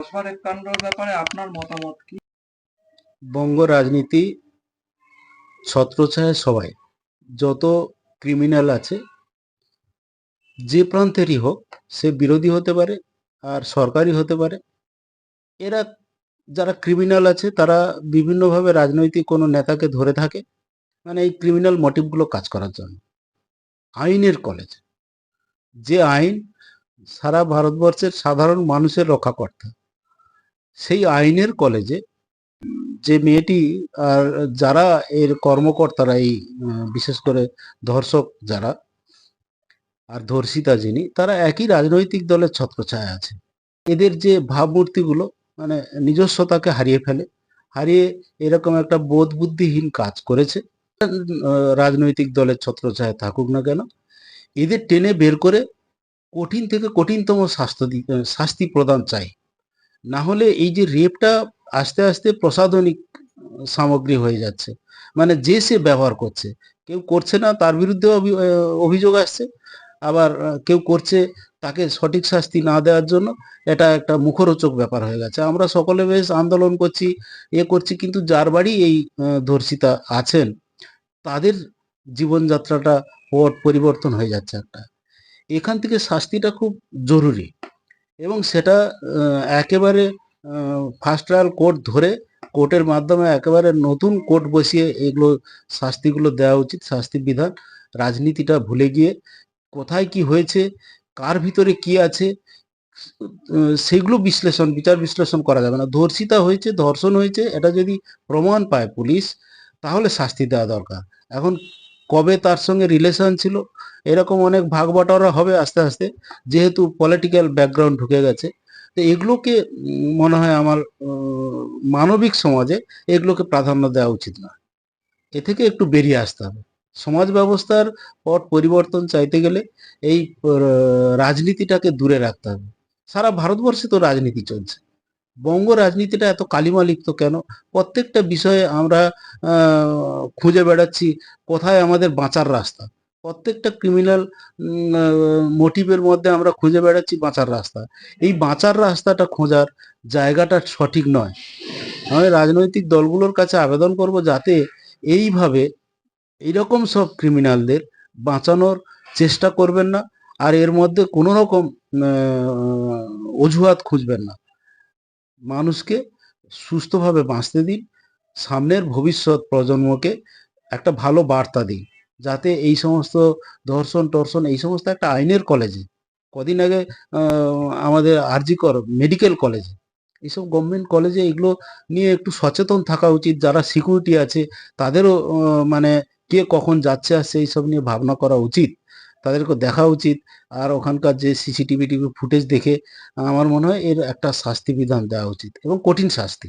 অস্মারের কাণ্ডর ব্যাপারে আপনার মতামত কি? বঙ্গ রাজনীতি ছত্রছায়া সবাই, যত ক্রিমিনাল আছে, যে প্রান্তেরই হোক, সে বিরোধী হতে পারে আর সরকারি হতে পারে। এরা যারা ক্রিমিনাল আছে, তারা বিভিন্নভাবে রাজনৈতিক কোনো নেতাকে ধরে থাকে মানে এই ক্রিমিনাল মোটিভগুলো কাজ করার জন্য। আইনের কলেজ যে আইন সারা ভারতবর্ষের সাধারণ মানুষের রক্ষাকর্তা সেই আইনের কলেজে যে মেয়েটি, আর যারা এর কর্মকর্তারা এই বিশেষ করে ধর্ষক যারা, আর ধর্ষিতা যিনি, তারা একই রাজনৈতিক দলের ছত্রছায়া আছে। এদের যে ভাবমূর্তিগুলো মানে নিজস্বতাকে হারিয়ে ফেলে, হারিয়ে এরকম একটা বোধ বুদ্ধিহীন কাজ করেছে রাজনৈতিক দলের ছত্রছায়া থাকুক না কেন, এদের টেনে বের করে কঠিন থেকে কঠিনতম শাস্তি শাস্তি প্রদান চাই। না হলে এই যে রেপটা আস্তে আস্তে প্রসাধনিক সামগ্রী হয়ে যাচ্ছে। মানে যে সে ব্যবহার করছে, কেউ করছে না, তার বিরুদ্ধে অভি- অভিযোগ আসছে। আবার কেউ করছে তাকে সঠিক শাস্তি না দেওয়ার জন্য, এটা একটা মুখরোচক ব্যাপার হয়ে গেছে। আমরা সকলে বেশ আন্দোলন করছি, এ করছি, কিন্তু যার বাড়ি এই ধর্ষিতা আছেন, তাদের জীবনযাত্রাটা পট পরিবর্তন হয়ে যাচ্ছে একটা। এখান থেকে শাস্তিটা খুব জরুরি। এবং সেটা একেবারে ফার্স্ট ট্রায়াল কোর্ট ধরে কোর্টের মাধ্যমে একেবারে নতুন কোর্ট বসিয়ে এগুলো, শাস্তিগুলো দেওয়া উচিত, শাস্তি বিধান, রাজনীতিটা ভুলে গিয়ে, কোথায় কি হয়েছে, কার ভিতরে কি আছে সেগুলো বিশ্লেষণ, বিচার বিশ্লেষণ করা যাবে না। ধর্ষিতা হয়েছে, ধর্ষণ হয়েছে, এটা যদি প্রমাণ পায় পুলিশ, তাহলে শাস্তি দেওয়া দরকার। এখন কবে তার সঙ্গে রিলেশন ছিল এরকম অনেক ভাগ বাটোয়ারা হবে আস্তে আস্তে, যেহেতু পলিটিক্যাল ব্যাকগ্রাউন্ড ঢুকে গেছে। তো এগুলোকে মনে হয় আমার মানবিক সমাজে এগুলোকে প্রাধান্য দেওয়া উচিত না। এ থেকে একটু বেরিয়ে আসতে হবে। সমাজ ব্যবস্থার পট পরিবর্তন চাইতে গেলে এই রাজনীতিটাকে দূরে রাখতে হবে। সারা ভারতবর্ষে তো রাজনীতি চলছে। বঙ্গ রাজনীতিটা এত কালিমা লিপ্ত কেন? প্রত্যেকটা বিষয়ে আমরা খুঁজে বেড়াচ্ছি, কোথায় আমাদের বাঁচার রাস্তা? প্রত্যেকটা ক্রিমিনাল মোটিভের মধ্যে আমরা খুঁজে বেড়াচ্ছি বাঁচার রাস্তা। এই বাঁচার রাস্তাটা খোঁজার জায়গাটা সঠিক নয়। আমি রাজনৈতিক দলগুলোর কাছে আবেদন করব যাতে এইভাবে এইরকম সব ক্রিমিনালদের বাঁচানোর চেষ্টা করবেন না আর এর মধ্যে কোনো রকম অজুহাত খুঁজবেন না। মানুষকে সুস্থভাবে বাঁচতে দিন, সামনের ভবিষ্যৎ প্রজন্মকে একটা ভালো বার্তা দিন। যাতে এই সমস্ত ধর্ষণ, টর্ষণ এই সমস্ত একটা আইনের কলেজে কদিন আগে আমাদের আরজিকর মেডিকেল কলেজে এইসব গভর্নমেন্ট কলেজে এগুলো নিয়ে একটু সচেতন থাকা উচিত। যারা সিকিউরিটি আছে, তাদেরও মানে কে কখন যাচ্ছে আসছে এইসব নিয়ে ভাবনা করা উচিত। তাদেরকে দেখা উচিত। আর ওখানকার যে সিসিটিভি টিভি ফুটেজ দেখে, আমার মনে হয় এর একটা শাস্তি বিধান দেওয়া উচিত। এবং কঠিন শাস্তি।